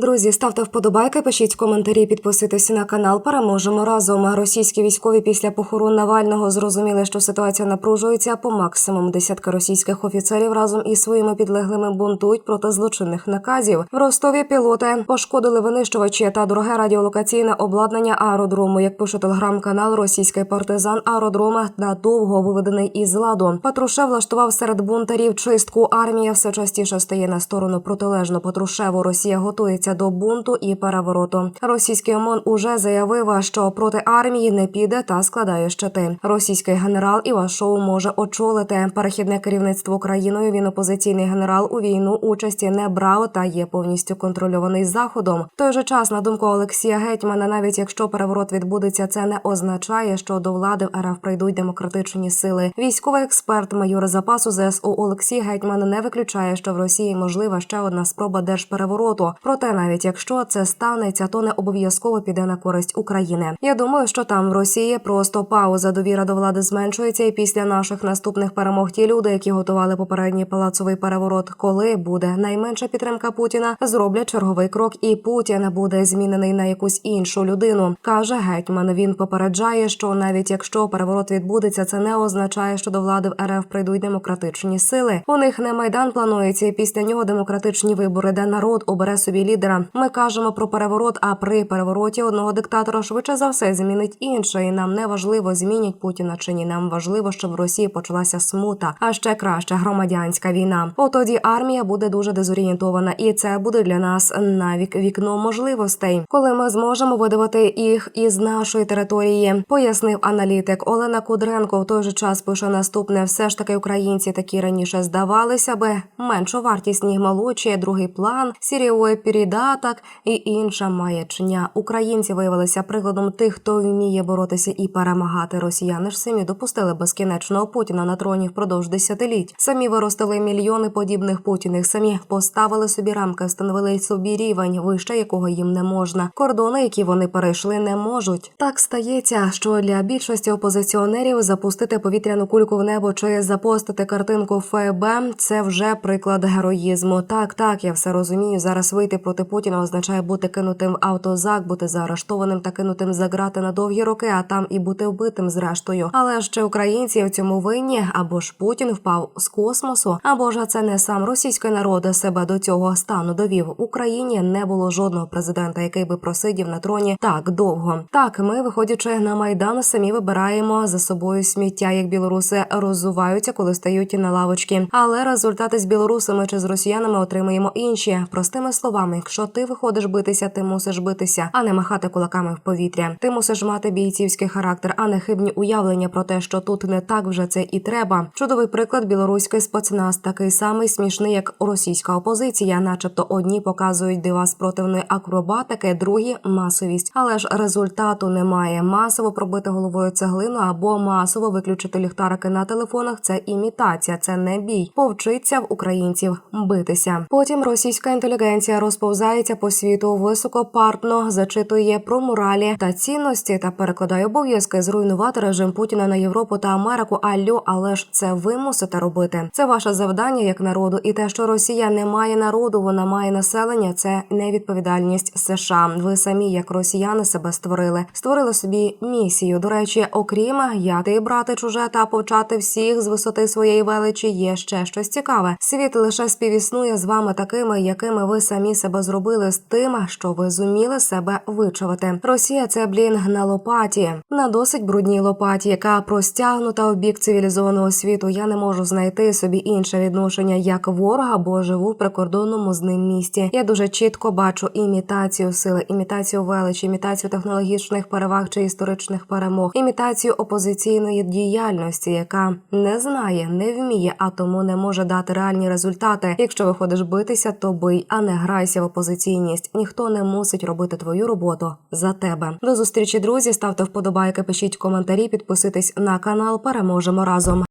Друзі, ставте вподобайки, пишіть коментарі, підписуйтесь на канал. Переможемо разом. Російські військові після похорон Навального зрозуміли, що ситуація напружується по максимум. Десятка російських офіцерів разом із своїми підлеглими бунтують проти злочинних наказів. В Ростові пілоти пошкодили винищувачі та дороге радіолокаційне обладнання аеродрому. Як пише телеграм-канал, російський партизан аеродрома надовго виведений із ладу. Патрушев влаштував серед бунтарів чистку. Армія все частіше стає на сторону протилежну Патрушеву. Росія готується до бунту і перевороту. Російський ОМОН уже заявив, що проти армії не піде та складає щити. Російський генерал Івашов може очолити перехідне керівництво країною. Він опозиційний генерал у війну участі не брав та є повністю контрольований заходом. В той же час, на думку Олексія Гетьмана, навіть якщо переворот відбудеться, це не означає, що до влади в РФ прийдуть демократичні сили. Військовий експерт майор запасу ЗСУ Олексій Гетьман не виключає, що в Росії можлива ще одна спроба держперевороту. Проте, навіть якщо це станеться, то не обов'язково піде на користь України. Я думаю, що там в Росії просто пауза довіра до влади зменшується, і після наших наступних перемог ті люди, які готували попередній палацовий переворот, коли буде найменша підтримка Путіна, зроблять черговий крок, і Путін буде змінений на якусь іншу людину. каже гетьман. Він попереджає, що навіть якщо переворот відбудеться, це не означає, що до влади в РФ прийдуть демократичні сили. У них не майдан планується, і після нього демократичні вибори, де народ обере собі лідера. Ми кажемо про переворот. А при перевороті одного диктатора швидше за все змінить інший. Нам не важливо змінять Путіна чи ні. Нам важливо, щоб в Росії почалася смута, а ще краще громадянська війна. От тоді армія буде дуже дезорієнтована, і це буде для нас навік вікно можливостей, коли ми зможемо видавати їх із нашої території, пояснив аналітик Олена Кудренко. В той же час пише наступне: все ж таки українці такі раніше здавалися би меншу вартісні молодші, другий план, сіріої передаток і інша маячня. Українці виявилися прикладом тих, хто вміє боротися і перемагати. Росіяни ж самі допустили безкінечного Путіна на троні впродовж десятиліть. Самі виростили мільйони подібних путіних. Самі поставили собі рамки, встановили собі рівень, вище якого їм не можна. Кордони, які вони перейшли, не можуть. Так стається, що для більшості опозиціонерів запустити повітряну кульку в небо чи запостити картинку ФБ – це вже приклад героїзму. Так, так, я все розумію. Зараз вийти проти Путіна означає бути кинутим автозак, бути заарештованим та кинутим за грати на довгі роки, а там і бути вбитим зрештою. Але ще українці в цьому винні або ж Путін впав з космосу, або ж це не сам російський народ себе до цього стану довів. В Україні не було жодного президента, який би просидів на троні так довго. Так, ми, виходячи на майдан, самі вибираємо за собою сміття, як білоруси розуваються, коли стають на лавочки. Але результати з білорусами чи з росіянами отримуємо інші. Простими словами, якщо ти виходиш битися, ти мусиш битися, а не махати кулаками в повітря. Ти мусиш мати бійцівський характер, а не хибні уявлення про те, що тут не так вже це і треба. Чудовий приклад білоруський спецназ, такий самий смішний, як російська опозиція, начебто одні показують дива спротивної акробатики, другі масовість. Але ж результату немає. Масово пробити головою цеглину або масово виключити ліхтарики на телефонах. Це імітація, це не бій. Повчиться в українців битися. Потім російська інтелігенція розповзається по світу високопартно, зачитує про моралі та цінності та перекладає обов'язки зруйнувати режим Путіна на Європу та Америку. Алло, але ж це ви мусите робити. Це ваше завдання як народу, і те, що Росія не має народу, вона має населення. Це невідповідальність США. Ви самі, як росіяни, себе створили, створили собі місію. До речі, окрім як ти брати чуже та повчати всіх з висоти своєї величі, є ще щось цікаве. Світ лише співіснує з вами такими, якими ви самі себе зробили, з тим, що ви зуміли себе вичавити. Росія це блін на лопаті, на досить брудній лопаті, яка простягнута у бік цивілізованого світу. Я не можу знайти собі інше відношення як ворога, бо живу в прикордонному з ним місті. Я дуже чітко бачу імітацію сили, імітацію величі, імітацію технологічних переваг чи історичних перемог, імітацію опозиційної діяльності, яка не знає, не вміє, а тому не може дати реальні результати. Якщо виходиш битися, то бий, а не грайся в опозиційність. Ніхто не мусить робити твою роботу за тебе. До зустрічі, друзі. Ставте вподобайки, пишіть коментарі, підписуйтесь на канал. Переможемо разом.